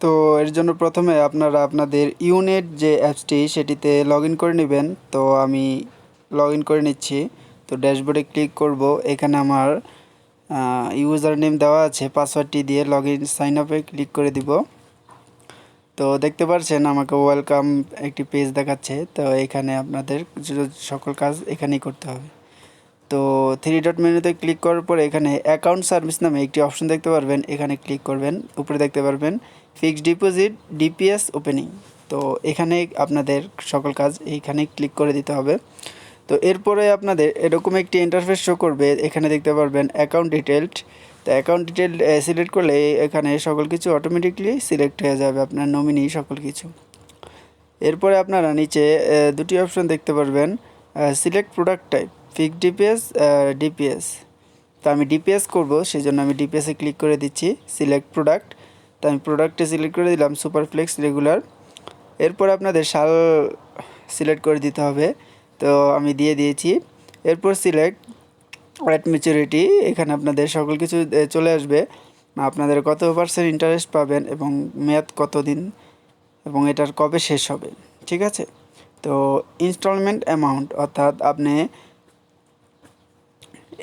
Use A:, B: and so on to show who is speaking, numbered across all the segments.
A: তো এর জন্য প্রথমে আপনারা আপনাদের ইউনেট যে অ্যাপসটি সেটিতে লগ ইন করে নেবেন। তো আমি লগ ইন করে নিচ্ছি। তো ড্যাশবোর্ডে ক্লিক করব। এখানে আমার ইউজার নেম দেওয়া আছে। পাসওয়ার্ডটি দিয়ে লগ ইন সাইন আপে ক্লিক করে দিব। তো দেখতে পাচ্ছেন আমাকে ওয়েলকাম একটি পেজ দেখাচ্ছে। তো এখানে আপনাদের সকল কাজ এখানেই করতে হবে। তো থ্রি ডট মেনুতে ক্লিক করার পরে এখানে অ্যাকাউন্ট সার্ভিস নামে একটি অপশন দেখতে পারবেন। এখানে ক্লিক করবেন, উপরে দেখতে পারবেন ফিক্সড ডিপোজিট ডিপিএস ওপেনিং তো এখানে আপনাদের সকল কাজ এইখানে ক্লিক করে দিতে হবে। তো এরপরে আপনাদের এরকম একটি ইন্টারফেস শো করবে। এখানে দেখতে পারবেন অ্যাকাউন্ট ডিটেলড তো অ্যাকাউন্ট ডিটেল সিলেক্ট করলে এখানে সকল কিছু অটোমেটিকলি সিলেক্ট হয়ে যাবে আপনার নমিনি সকল কিছু। এরপরে আপনারা নিচে দুটি অপশন দেখতে পারবেন select product type fix DPS DPS তো আমি ডিপিএস করব সেই জন্য আমি ডিপিএসে ক্লিক করে দিচ্ছি সিলেক্ট প্রোডাক্ট তো আমি প্রোডাক্টে সিলেক্ট করে দিলাম সুপার ফ্লেক্স রেগুলার এরপর আপনাদের সাল সিলেক্ট করে দিতে হবে। তো আমি দিয়ে দিয়েছি। এরপর সিলেক্ট অ্যাট ম্যাচুরিটি এখানে আপনাদের সকল কিছু চলে আসবে। আপনাদের কত পার্সেন্ট ইন্টারেস্ট পাবেন এবং মেয়াদ কত দিন এবং এটার কবে শেষ হবে, ঠিক আছে? তো ইনস্টলমেন্ট অ্যামাউন্ট অর্থাৎ আপনি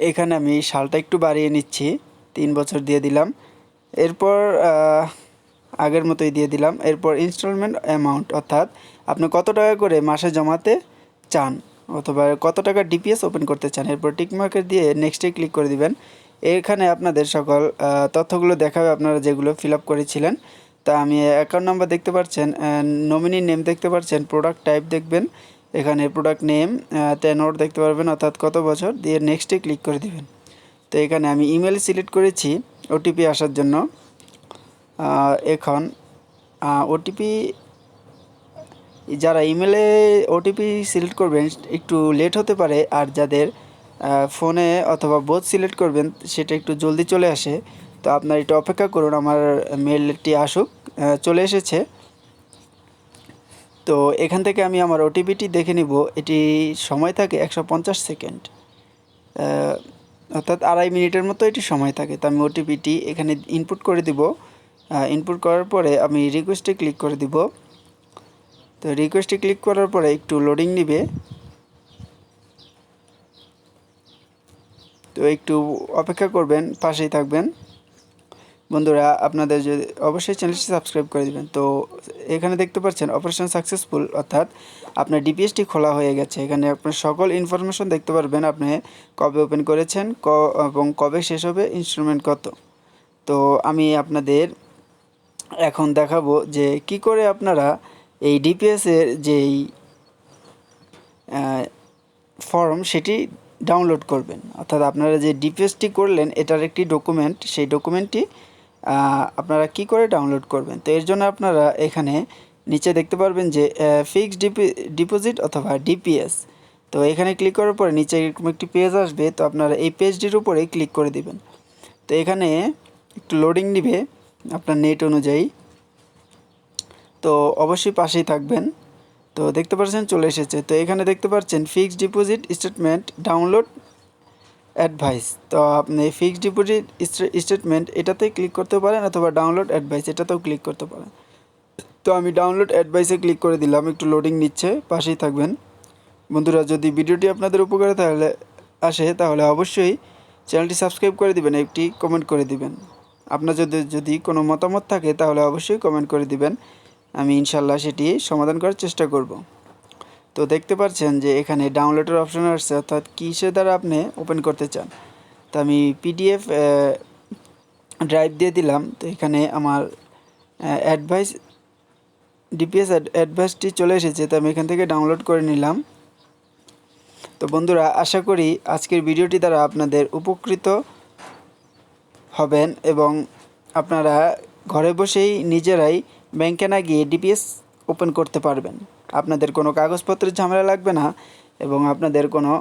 A: এখানে আমি সালটা একটু বাড়িয়ে নিচ্ছি। তিন বছর দিয়ে দিলাম। এরপর আগের মতোই দিয়ে দিলাম। এরপর ইনস্টলমেন্ট অ্যামাউন্ট অর্থাৎ আপনি কত টাকা করে মাসে জমাতে চান অথবা কত টাকা ডিপিএস ওপেন করতে চান, এরপর টিকমার্কের দিয়ে নেক্সটে ক্লিক করে দিবেন। এখানে আপনাদের সকল তথ্যগুলো দেখাবে আপনারা যেগুলো ফিল আপ করেছিলেন। তা আমি অ্যাকাউন্ট নাম্বার দেখতে পাচ্ছেন নমিনি নেম দেখতে পাচ্ছেন প্রোডাক্ট টাইপ দেখবেন। এখানে প্রোডাক্ট নেম টেনর দেখতে পারবেন, অর্থাৎ কত বছর, দিয়ে নেক্সটে ক্লিক করে দিবেন। তো এখানে আমি ইমেল সিলেক্ট করেছি ওটিপি আসার জন্য। এখন ওটিপি যারা ইমেলে ওটিপি সিলেক্ট করবেন, একটু লেট হতে পারে, আর যাদের ফোনে অথবা বোধ সিলেক্ট করবেন, সেটা একটু জলদি চলে আসে। তো আপনার একটু অপেক্ষা করুন, আমার মেলটি আসুক চলে এসেছে। তো এখান থেকে আমি আমার ওটিপিটি দেখে নিব। এটি সময় থাকে একশো পঞ্চাশ সেকেন্ড। অর্থাৎ আড়াই মিনিটের মতো এটি সময় থাকে। তো আমি ওটিপিটি এখানে ইনপুট করে দিব। ইনপুট করার পরে আমি রিকোয়েস্টে ক্লিক করে দিব। তো রিকোয়েস্টে ক্লিক করার পরে একটু লোডিং নিবে। তো একটু অপেক্ষা করবেন, পাশেই থাকবেন। বন্ধুরা, আপনাদের যদি অবশ্যই চ্যানেলটি সাবস্ক্রাইব করে দিবেন। তো এখানে দেখতে পাচ্ছেন অপারেশন সাকসেসফুল অর্থাৎ আপনার ডিপিএসটি খোলা হয়ে গেছে। এখানে আপনার সকল ইনফরমেশন দেখতে পারবেন আপনি কবে ওপেন করেছেন, ক এবং কবে শেষ হবে ইনস্ট্রুমেন্ট কত। তো আমি আপনাদের এখন দেখাবো যে কি করে আপনারা এই ডিপিএসের যেই ফর্ম সেটি ডাউনলোড করবেন। অর্থাৎ আপনারা যে ডিপিএসটি করলেন, এটার একটি ডকুমেন্ট সেই ডকুমেন্টটি আপনারা কি করে ডাউনলোড করবেন? তো এর জন্য আপনারা এখানে নিচে দেখতে পারবেন যে ফিক্সড ডিপি ডিপোজিট অথবা ডিপিএস তো এখানে ক্লিক করার পরে নিচে এরকম একটি পেজ আসবে, তো আপনারা এই পেজটির উপরে ক্লিক করে দিবেন। তো এখানে একটু লোডিং নিবে আপনার নেট অনুযায়ী। তো অবশ্যই পাশেই থাকবেন। তো দেখতে পাচ্ছেন চলে এসেছে। তো এখানে দেখতে পাচ্ছেন fixed deposit statement download advice তো আপনি ফিক্সড ডিপোজিট স্টেটমেন্ট এটাতে ক্লিক করতে পারেন অথবা ডাউনলোড অ্যাডভাইস এটাতেও ক্লিক করতে পারেন। তো আমি ডাউনলোড অ্যাডভাইসে ক্লিক করে দিলাম, একটু লোডিং নিচ্ছে, পাশেই থাকবেন। বন্ধুরা, যদি ভিডিওটি আপনাদের উপকারে তাহলে, আসে, তাহলে অবশ্যই চ্যানেলটি সাবস্ক্রাইব করে দিবেন, একটি কমেন্ট করে দিবেন। আপনার যদি যদি কোনো মতামত থাকে তাহলে অবশ্যই কমেন্ট করে দিবেন। আমি ইনশাল্লাহ সেটি সমাধান করার চেষ্টা করব। তো দেখতে পাচ্ছেন যে এখানে ডাউনলোডের অপশন আসছে, অর্থাৎ কিসের দ্বারা আপনি ওপেন করতে চান? তো আমি পিডিএফ ড্রাইভ দিয়ে দিলাম। তো এখানে আমার অ্যাডভাইস ডিপিএস অ্যাডভাইসটি চলে এসেছে, তো আমি এখান থেকে ডাউনলোড করে নিলাম। তো বন্ধুরা, আশা করি আজকের ভিডিওটি দ্বারা আপনাদের উপকৃত হবেন এবং আপনারা ঘরে বসেই নিজেরাই ব্যাংকে না গিয়ে ডিপিএস ওপেন করতে পারবেন। আপনাদের কোনো কাগজপত্রের ঝামেলা লাগবে না এবং আপনাদের কোনো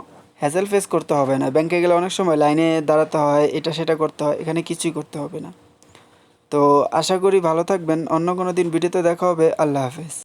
A: হ্যাসেল ফেস করতে হবে না। ব্যাংকে গেলে অনেক সময় লাইনে দাঁড়াতে হয়, এটা সেটা করতে হয়, এখানে কিছুই করতে হবে না। তো আশা করি ভালো থাকবেন, অন্য কোনো দিন ভিডিওতে দেখা হবে, আল্লাহ হাফেজ।